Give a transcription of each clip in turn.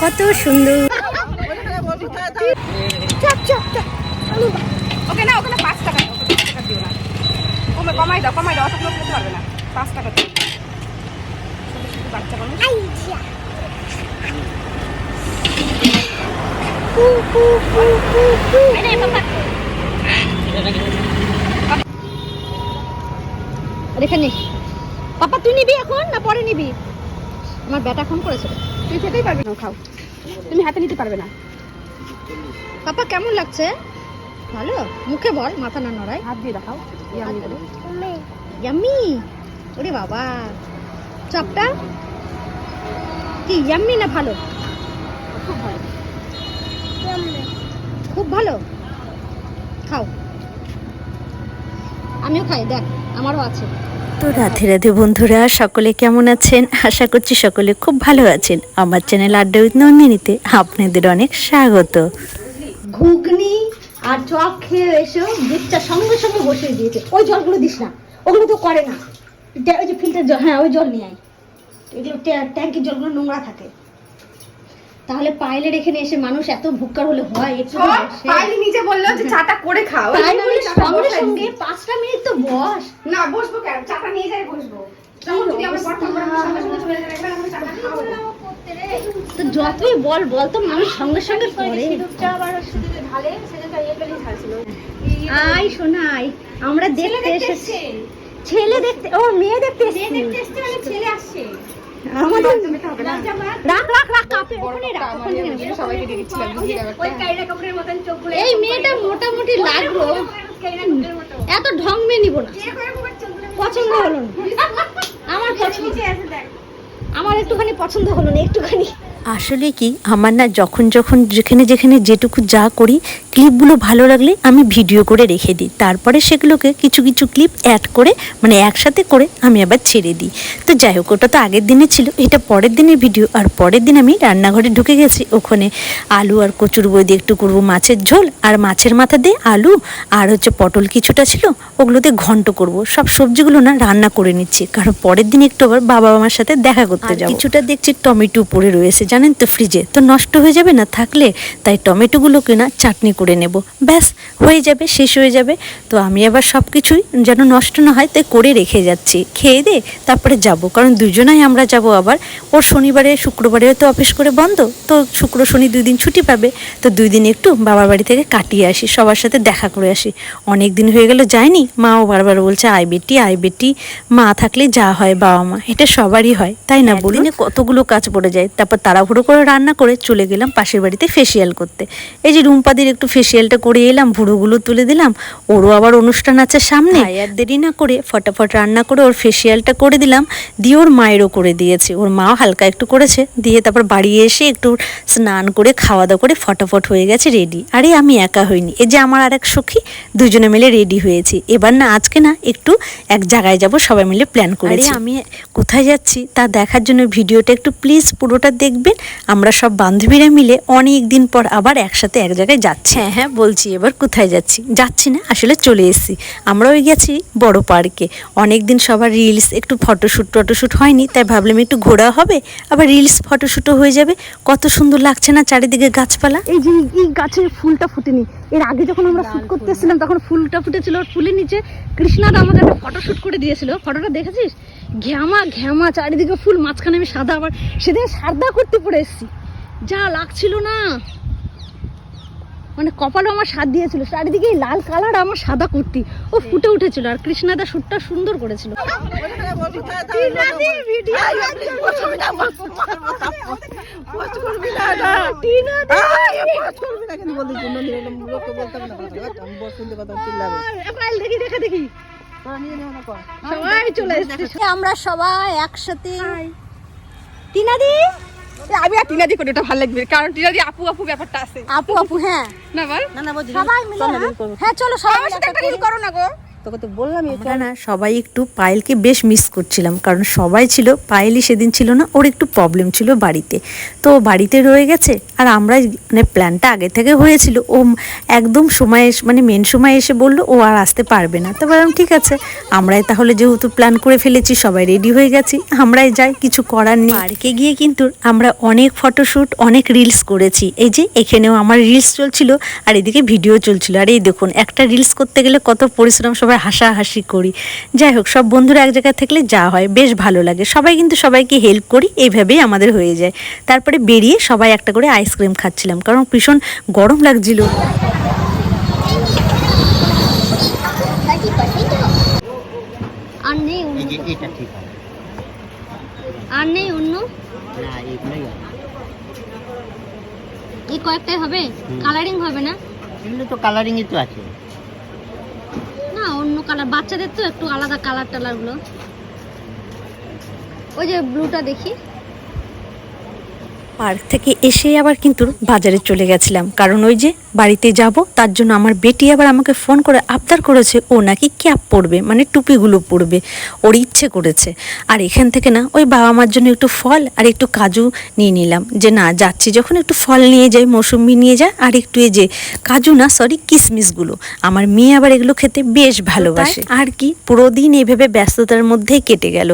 কত সুন্দর। ওকে না ওখানে পাঁচ টাকা ওকে পাঁচ দিও না। কমে কমাই দাও কমাই দাও অতগুলো খেতে পারবে না। পাঁচ টাকা দিও। শুধু শুধু বাচ্চা মানুষ। এখানে। পাপা তুই নিবি এখন না পরে নিবি? আমার বেটা ফোন করেছিল। তুই খেতেই পারবে না খাও। তুমি হাতে নিতে পারবে না। পাপা কেমন লাগছে? ভালো? মুখে বল মাথা না নড়াই হাত দিয়ে দেখাও। ইয়াম্মি ওরে বাবা। চপটা? কি ইয়াম্মি না ভালো? খুব ভালো। খুব ভালো? খাও। আমিও খাই দেখ আমারও আছে। তো রাধে রাধে বন্ধুরা, সকলে কেমন আছেন? আশা করছি সকলে খুব ভালো আছেন। আমার চ্যানেল আড্ডা উইথ নন্দিনীতে আপনাদের অনেক স্বাগত। ঘুগনি আর চক খেয়ে এসে, দুধটা সঙ্গে সঙ্গে বসে দিয়েছে। ওই জলগুলো দিস না, ওগুলো তো করে না। ওই যে ফিল্টার জল হ্যাঁ ওই জল নিয়ে আয়। এগুলো ট্যা- ট্যাঙ্কির জলগুলো নোংরা থাকে। তাহলে পাইলের এখানে এসে মানুষ এত ভুক্কার হলে হয় একটু তো বসে। নিজে বলল যে চাটা করে খাও। সঙ্গে সঙ্গে পাঁচটা মিনিট তো বস। না বসবো কেন? চাটা নিয়ে যাই বসবো। তো যতই বল বল তো মানুষ সঙ্গে সঙ্গে করে। আই শোনাই আমরা দেখতে এসেছি। ছেলে দেখতে ও মেয়ে দেখতে এসেছি। আমাদের রাখ এই মেয়েটা মোটামুটি লাগল। এত ঢং মেয়ে নিব না। পছন্দ হলো না। আমার পছন্দ। আমার একটুখানি পছন্দ হলো না একটুখানি। আসলে কি আমার না যখন যখন যেখানে যেখানে যেটুকু যা করি ক্লিপগুলো ভালো লাগলে আমি ভিডিও করে রেখে দিই। তারপরে সেগুলোকে কিছু কিছু ক্লিপ অ্যাড করে মানে একসাথে করে আমি আবার ছেড়ে দিই। তো যাই হোক ওটা তো আগের দিনে ছিল এটা পরের দিনের ভিডিও আর পরের দিন আমি রান্নাঘরে ঢুকে গেছি। ওখানে আলু আর কচুর বই দিয়ে একটু করব মাছের ঝোল। আর মাছের মাথা দিয়ে আলু আর হচ্ছে পটল কিছুটা ছিল ওগুলো দিয়ে ঘন্ট করব। সব সবজিগুলো না রান্না করে নিচ্ছি। কারণ পরের দিন একটু আবার বাবা মার সাথে দেখা করতে যাব। কিছুটা দেখছি টমেটো পড়ে রয়েছে জানেন তো ফ্রিজে তো নষ্ট হয়ে যাবে না থাকলে তাই টমেটোগুলোকে না চাটনি করে নেব। ব্যাস, হয়ে যাবে, শেষ হয়ে যাবে। তো আমি আবার সব কিছুই যেন নষ্ট না হয়, তাই করে রেখে যাচ্ছি। খেয়ে দে, তারপরে যাব। কারণ দুজনাই আমরা যাব আবার। ওর শনিবারে, শুক্রবারে তো অফিস করে বন্ধ। তো শুক্র, শনি দুই দিন ছুটি পাবে। তো দুই দিন একটু বাবার বাড়ি থেকে কাটিয়ে আসি, সবার সাথে দেখা করে আসি। অনেক দিন হয়ে গেল, যায়নি। মাও বারবার বলছে আই বেটি আই বেটি। মা থাকলে যা হয় বাবা মা, এটা সবারই হয়। তাই না বলি কতগুলো কাজ পড়ে যায়। তারপর তাড়াহুড়ো করে রান্না করে চলে গেলাম পাশের বাড়িতে ফেসিয়াল করতে। এই যে রুম্পাদির একটু ফেসিয়ালটা করে এলাম ভুড়োগুলো তুলে দিলাম ওরও আবার অনুষ্ঠান আছে সামনে। আর দেরি না করে ফটাফট রান্না করে ওর ফেসিয়ালটা করে দিলাম দিয়ে ওর মায়েরও করে দিয়েছে। ওর মাও হালকা একটু করেছে দিয়ে তারপর বাড়ি এসে একটু স্নান করে খাওয়া দাওয়া করে ফটাফট হয়ে গেছে রেডি আরে আমি একা হইনি এই যে আমার আর এক সখী দুজনে মিলে রেডি হয়েছি। এবার না আজকে না একটু এক জায়গায় যাব সবাই মিলে প্ল্যান করেছি। আমি কোথায় যাচ্ছি তা দেখার জন্য ভিডিওটা একটু প্লিজ পুরোটা দেখবেন। আমরা সব বান্ধবীরা মিলে অনেক দিন পর আবার একসাথে এক জায়গায় যাচ্ছি। হ্যাঁ হ্যাঁ বলছি, এবার কোথায় যাচ্ছি? যাচ্ছি না, আসলে চলে এসেছি। আমরা ওই গেছি বড় পার্কে। অনেক দিন সবার রিলস একটু ফটোশ্যুট টটোশ্যুট হয়নি, তাই ভাবলাম একটু ঘোরা হবে। আবার রিলস ফটোশ্যুটও হয়ে যাবে। কত সুন্দর লাগছে না চারিদিকে গাছপালা? এই যে, এই গাছের ফুলটা ফুটেনি। এর আগে যখন আমরা শুট করতে এসেছিলাম তখন ফুলটা ফুটেছিল ওর ফুলের নিচে। কৃষ্ণাদা আমাদের একটা ফটো শুট করে দিয়েছিল। ফটোটা দেখেছিস? ঘ্যামা ঘ্যামা, চারিদিকে ফুল, মাঝখানে আমি সাদা আবার সেদিন সাদা করতে পড়ে এসেছি। যা লাগছিল না। মানে কপালও আমার স্বাদ দিয়েছিল। চারিদিকে এই লাল কালার আমার সাদা কুর্তি। ও ফুটে উঠেছিল আর কৃষ্ণাদা শুটটা সুন্দর করেছিল। আমরা সবাই একসাথে। টিনাদি? আমি আর টিনাদি করি ওটা ভালো লাগবে কারণ টিনাদি আপু আপু ব্যাপারটা আছে। আপু আপু হ্যাঁ। না বল। সবাই মিলে হ্যাঁ? চলো সবাই সাথে একটা রিল করো না গো। তোকে তো বললাম আমরা না সবাই একটু পায়েলকে বেশ মিস করছিলাম কারণ সবাই ছিল পায়েলই সেদিন ছিল না ওর একটু প্রবলেম ছিল বাড়িতে। তো বাড়িতে রয়ে গেছে আর আমরা মানে প্ল্যানটা আগে থেকে হয়েছিল। ও একদম সময় এসে- মানে মেন সময় এসে বলল ও আর আসতে পারবে না। তো বললাম ঠিক আছে। আমরাই তাহলে যেহেতু প্ল্যান করে ফেলেছি সবাই রেডি হয়ে গেছি আমরাই যাই কিছু করার নেই। পার্কে গিয়ে কিন্তু আমরা অনেক ফটোশ্যুট অনেক রিলস করেছি। এই যে এখানেও আমার রিলস চলছিল আর এদিকে ভিডিও চলছিল। আর এই দেখুন একটা রিলস করতে গেলে কত পরিশ্রম সবাই হাসাহাসি করি। যাই হোক সব বন্ধুরা এক জায়গায় থাকলে যা হয় বেশ ভালো লাগে। সবাই কিন্তু সবাইকে হেল্প করি এইভাবেই আমাদের হয়ে যায়। তারপরে বেরিয়ে সবাই একটা করে আইসক্রিম খাচ্ছিলাম কারণ ভীষণ গরম লাগছিল। আর নেই অন্য এটা ঠিক হবে। আর নেই অন্য না এগুলোই হবে। এই কয়েকটাই হবে? কালারিং হবে না? এগুলো তো কালারিংই তো আছে। না অন্য কালার বাচ্চাদের তো একটু আলাদা কালার টালারগুলো। ওই যে ব্লুটা দেখি। পার্ক থেকে এসে আবার কিন্তু বাজারে চলে গেছিলাম। কারণ ওই যে বাড়িতে যাব তার জন্য আমার বেটি আবার আমাকে ফোন করে আবদার করেছে ও নাকি ক্যাপ পরবে মানে টুপিগুলো পরবে ওর ইচ্ছে করেছে। আর এখান থেকে না ওই বাবা মার জন্য একটু ফল আর একটু কাজু নিয়ে নিলাম। যে না যাচ্ছি যখন একটু ফল নিয়ে যাই মৌসুম্বি নিয়ে যায় আর একটু এই যে কাজু না সরি কিশমিশগুলো আমার মেয়ে আবার এগুলো খেতে বেশ ভালোবাসে। আর কি পুরো দিন এভাবে ব্যস্ততার মধ্যেই কেটে গেল।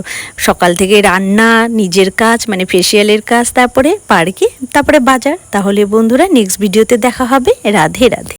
সকাল থেকে রান্না নিজের কাজ মানে ফেসিয়ালের কাজ তারপরে পার্কে তারপরে বাজার। তাহলে বন্ধুরা নেক্সট ভিডিওতে দেখা হবে। রাধে রাধে।